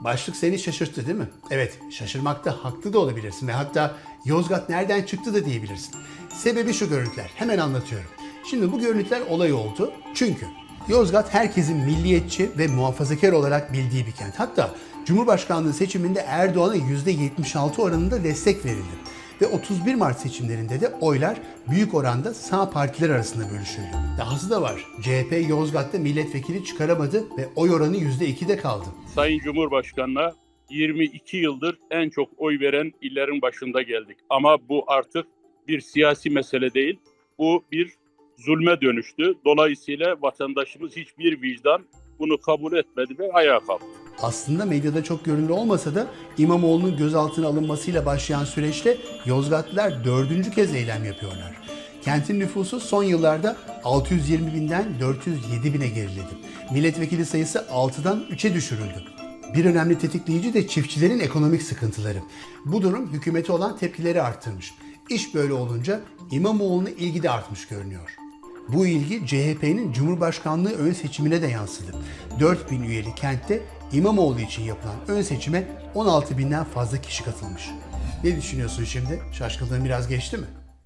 Başlık seni şaşırttı değil mi? Evet, şaşırmakta haklı da olabilirsin ve hatta Yozgat nereden çıktı da diyebilirsin. Sebebi şu görüntüler. Hemen anlatıyorum. Şimdi bu görüntüler olay oldu. Çünkü Yozgat herkesin milliyetçi ve muhafazakar olarak bildiği bir kent. Hatta Cumhurbaşkanlığı seçiminde Erdoğan'a %76 oranında destek verildi. Ve 31 Mart seçimlerinde de oylar büyük oranda sağ partiler arasında bölüşüldü. Dahası da var. CHP Yozgat'ta milletvekili çıkaramadı ve oy oranı %2'de kaldı. Sayın Cumhurbaşkanı'na 22 yıldır en çok oy veren illerin başında geldik. Ama bu artık bir siyasi mesele değil. Bu bir zulme dönüştü. Dolayısıyla vatandaşımız hiçbir vicdan bunu kabul etmedi ve ayağa kalktı. Aslında medyada çok görünür olmasa da İmamoğlu'nun gözaltına alınmasıyla başlayan süreçte Yozgatlılar dördüncü kez eylem yapıyorlar. Kentin nüfusu son yıllarda 620 binden 407 bine geriledi. Milletvekili sayısı 6'dan 3'e düşürüldü. Bir önemli tetikleyici de çiftçilerin ekonomik sıkıntıları. Bu durum hükümete olan tepkileri arttırmış. İş böyle olunca İmamoğlu'na ilgi de artmış görünüyor. Bu ilgi CHP'nin Cumhurbaşkanlığı ön seçimine de yansıdı. 4000 üyeli kentte İmamoğlu için yapılan ön seçime 16 binden fazla kişi katılmış. Ne düşünüyorsun şimdi? Şaşkınlığın biraz geçti mi?